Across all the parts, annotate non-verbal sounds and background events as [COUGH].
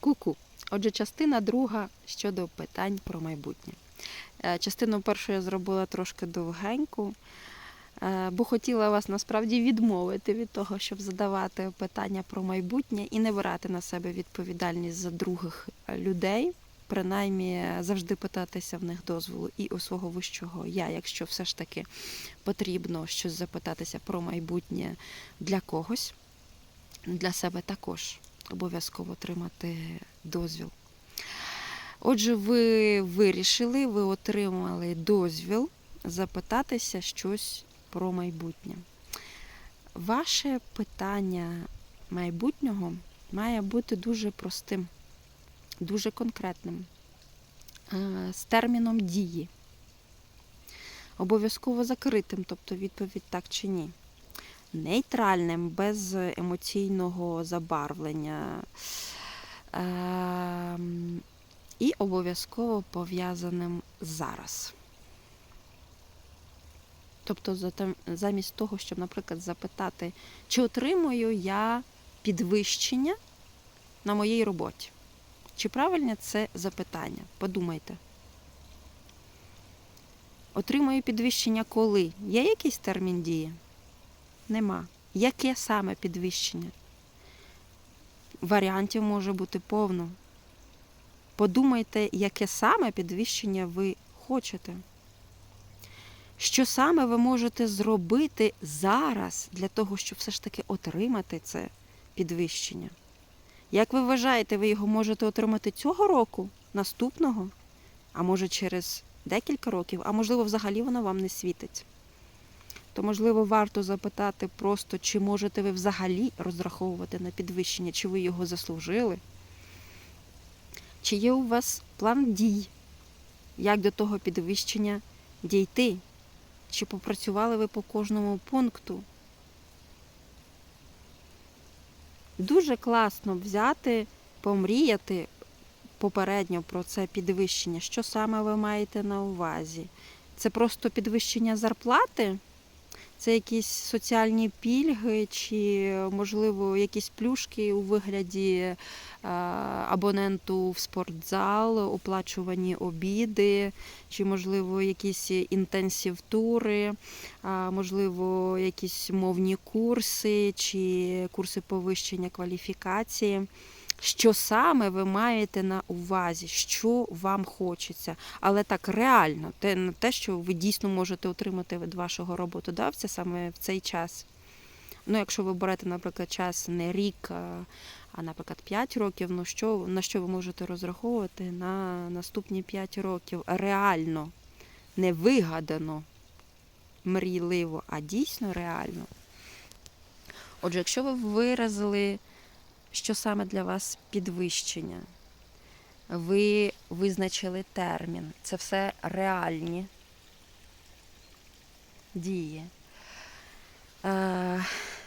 Ку-ку. Отже, частина друга щодо питань про майбутнє. Е, Частину першу я зробила трошки довгеньку, е, бо хотіла вас насправді відмовити від того, щоб задавати питання про майбутнє і не брати на себе відповідальність за других людей. Принаймні завжди питатися в них дозволу і у свого вищого я, якщо все ж таки потрібно щось запитатися про майбутнє для когось, для себе також обов'язково отримати дозвіл. Отже, ви вирішили, ви отримали дозвіл запитатися щось про майбутнє. Ваше питання майбутнього має бути дуже простим, дуже конкретним, е, з терміном дії. Обов'язково закритим, тобто відповідь так чи ні. Нейтральним, без емоційного забарвлення. Ем, і обов'язково пов'язаним зараз. Тобто, замість того, щоб, наприклад, запитати, чи отримую я підвищення на моїй роботі? Чи правильне це запитання? Подумайте. Отримую підвищення коли? Є якийсь термін дії? Нема. Яке саме підвищення? Варіантів може бути повно. Подумайте, яке саме підвищення ви хочете. Що саме ви можете зробити зараз для того, щоб все ж таки отримати це підвищення? Як ви вважаєте, ви його можете отримати цього року, наступного, а може через декілька років, а можливо, взагалі воно вам не світить? То, можливо, варто запитати просто, чи можете ви взагалі розраховувати на підвищення, чи ви його заслужили? Чи є у вас план дій, як до того підвищення дійти? Чи попрацювали ви по кожному пункту? Дуже класно взяти, помріяти попередньо про це підвищення. Що саме ви маєте на увазі? Це просто підвищення зарплати? Це якісь соціальні пільги, чи, можливо, якісь плюшки у вигляді е, абоненту в спортзал, оплачувані обіди, чи, можливо, якісь інтенсів-тури, можливо, якісь мовні курси, чи курси повищення кваліфікації. Що саме ви маєте на увазі, що вам хочеться, але так реально, те те, що ви дійсно можете отримати від вашого роботодавця саме в цей час. Ну, якщо ви берете, наприклад, час не рік, а наприклад, 5 років, ну що на що ви можете розраховувати на наступні 5 років? Реально, не вигадано, мрійливо, а дійсно реально. Отже, якщо ви виразили що саме для вас підвищення. Ви визначили термін. Це все реальні дії. Е,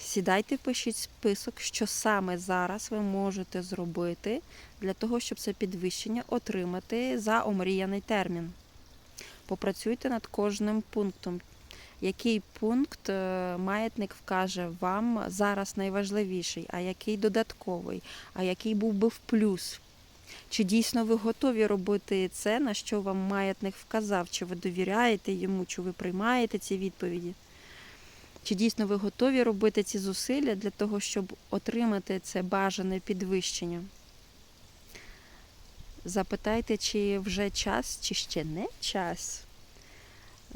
Сідайте, пишіть список, що саме зараз ви можете зробити для того, щоб це підвищення отримати за омріяний термін. Попрацюйте над кожним пунктом. Який пункт е, маятник вкаже вам зараз найважливіший, а який додатковий, а який був би в плюс? Чи дійсно ви готові робити це, на що вам маятник вказав? Чи ви довіряєте йому, чи ви приймаєте ці відповіді? Чи дійсно ви готові робити ці зусилля для того, щоб отримати це бажане підвищення? Запитайте, чи вже час, чи ще не час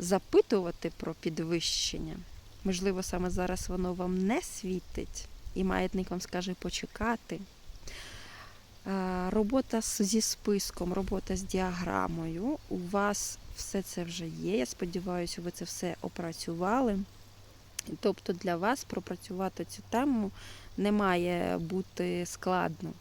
запитувати про підвищення. Можливо, саме зараз воно вам не світить, і маятник вам скаже почекати. Робота зі списком, робота з діаграмою. У вас все це вже є. Я сподіваюся, ви це все опрацювали. Тобто для вас пропрацювати цю тему не має бути складно.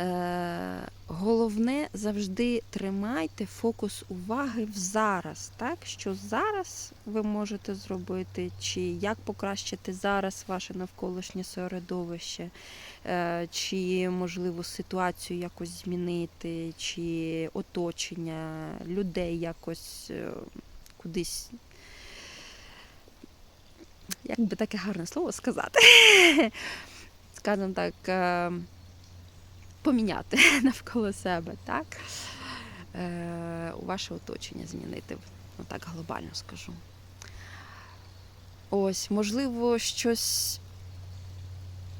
Е, головне завжди тримайте фокус уваги в зараз, так? Що зараз ви можете зробити, чи як покращити зараз ваше навколишнє середовище, е, чи можливо ситуацію якось змінити, чи оточення людей якось е, кудись. Як би таке гарне слово сказати? [LAUGHS] Скажімо так. Поміняти [LAUGHS] навколо себе, так? Е, у ваше оточення змінити, ну так глобально скажу. Ось, можливо, щось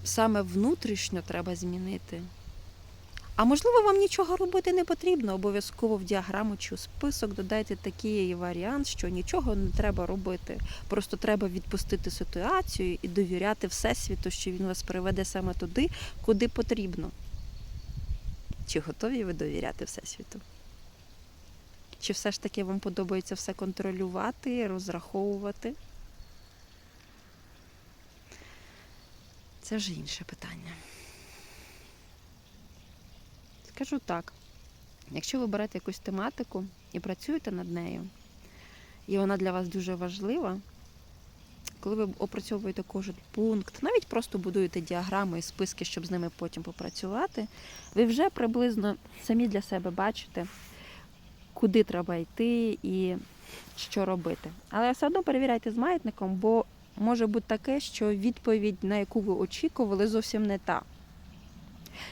саме внутрішньо треба змінити. А можливо, вам нічого робити не потрібно. Обов'язково в діаграму чи у список додайте такий варіант, що нічого не треба робити. Просто треба відпустити ситуацію і довіряти Всесвіту, що він вас приведе саме туди, куди потрібно. Чи готові ви довіряти Всесвіту? Чи все ж таки вам подобається все контролювати, розраховувати? Це вже інше питання. Скажу так: якщо ви берете якусь тематику і працюєте над нею, і вона для вас дуже важлива, коли ви опрацьовуєте кожен пункт, навіть просто будуєте діаграми і списки, щоб з ними потім попрацювати, ви вже приблизно самі для себе бачите, куди треба йти і що робити. Але все одно перевіряйте з маятником, бо може бути таке, що відповідь, на яку ви очікували, зовсім не та.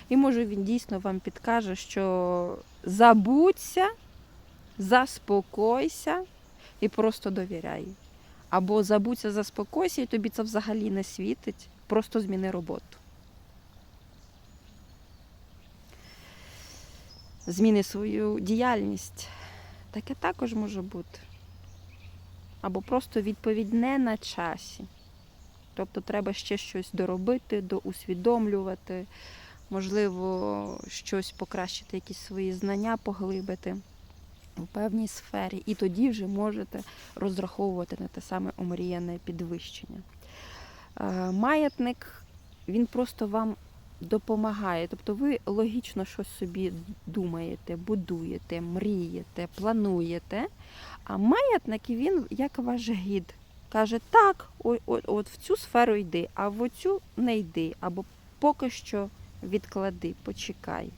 І може він дійсно вам підкаже, що забудься, заспокойся і просто довіряй. Або забудься, заспокойся, і тобі це взагалі не світить, просто зміни роботу. Зміни свою діяльність. Таке також може бути. Або просто відповідь не на часі. Тобто треба ще щось доробити, доусвідомлювати, можливо, щось покращити, якісь свої знання поглибити у певній сфері. І тоді вже можете розраховувати на те саме омріяне підвищення. Е, Маятник, він просто вам допомагає. Тобто ви логічно щось собі думаєте, будуєте, мрієте, плануєте. А маятник він як ваш гід. Каже, так, о- о- от в цю сферу йди, а в оцю не йди, або поки що відклади, почекай.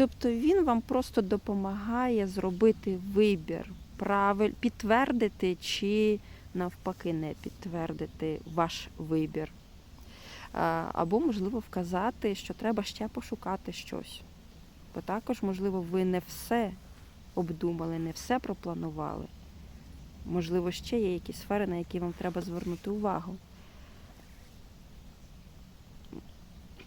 Тобто він вам просто допомагає зробити вибір, правиль, підтвердити чи навпаки не підтвердити ваш вибір. Або, можливо, вказати, що треба ще пошукати щось. Бо також, можливо, ви не все обдумали, не все пропланували. Можливо, ще є якісь сфери, на які вам треба звернути увагу.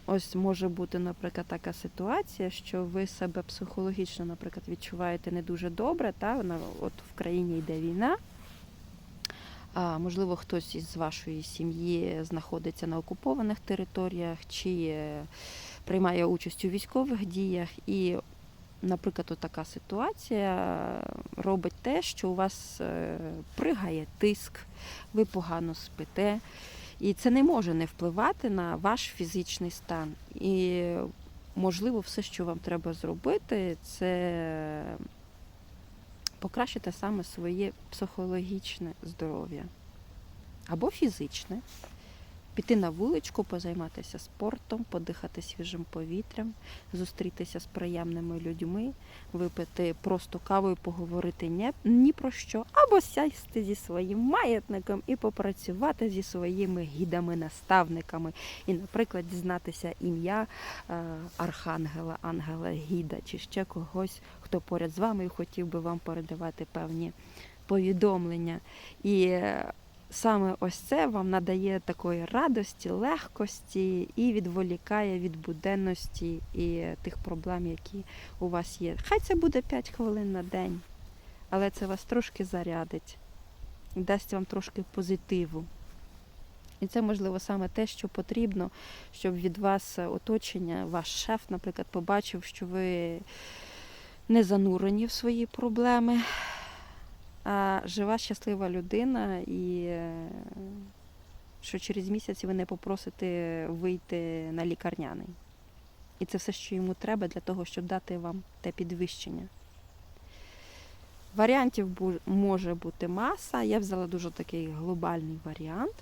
Ось може бути, наприклад, така ситуація, що ви себе психологічно, наприклад, відчуваєте не дуже добре, та от в країні йде війна. А, можливо, хтось із вашої сім'ї знаходиться на окупованих територіях чи е, приймає участь у військових діях. І, наприклад, от така ситуація робить те, що у вас е, пригає тиск, ви погано спите. І це не може не впливати на ваш фізичний стан. І, можливо, все, що вам треба зробити, це покращити саме своє психологічне здоров'я або фізичне. Піти на вуличку, позайматися спортом, подихати свіжим повітрям, зустрітися з приємними людьми, випити просто каву і поговорити ні, ні про що, або сясти зі своїм маятником і попрацювати зі своїми гідами-наставниками. І, наприклад, дізнатися ім'я е, архангела, ангела, гіда чи ще когось, хто поряд з вами і хотів би вам передавати певні повідомлення. І е, саме ось це вам надає такої радості, легкості і відволікає від буденності і тих проблем, які у вас є. Хай це буде 5 хвилин на день, але це вас трошки зарядить, дасть вам трошки позитиву. І це, можливо, саме те, що потрібно, щоб від вас оточення, ваш шеф, наприклад, побачив, що ви не занурені в свої проблеми, жива, щаслива людина, і е, що через місяць ви не попросите вийти на лікарняний. І це все, що йому треба для того, щоб дати вам те підвищення. Варіантів може бути маса. Я взяла дуже такий глобальний варіант.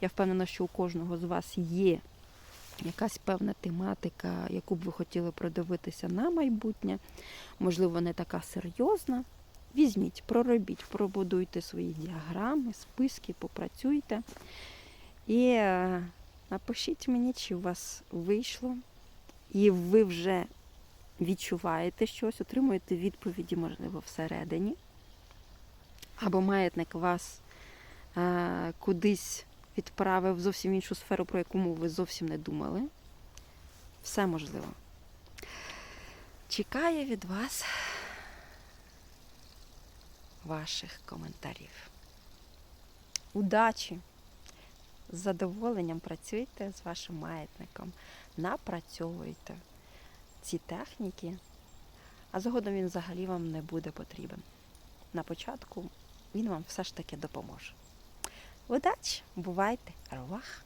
Я впевнена, що у кожного з вас є якась певна тематика, яку б ви хотіли продивитися на майбутнє. Можливо, не така серйозна. Візьміть, проробіть, пробудуйте свої діаграми, списки, попрацюйте. І е, напишіть мені, чи у вас вийшло, і ви вже відчуваєте щось, отримуєте відповіді, можливо, всередині. Або маятник вас е, кудись відправив в зовсім іншу сферу, про яку ви зовсім не думали. Все можливо. Чекаю від вас ваших коментарів. Удачі! З задоволенням працюйте з вашим маятником, напрацьовуйте ці техніки, а згодом він взагалі вам не буде потрібен. На початку він вам все ж таки допоможе. Удачі! Бувайте! Руах!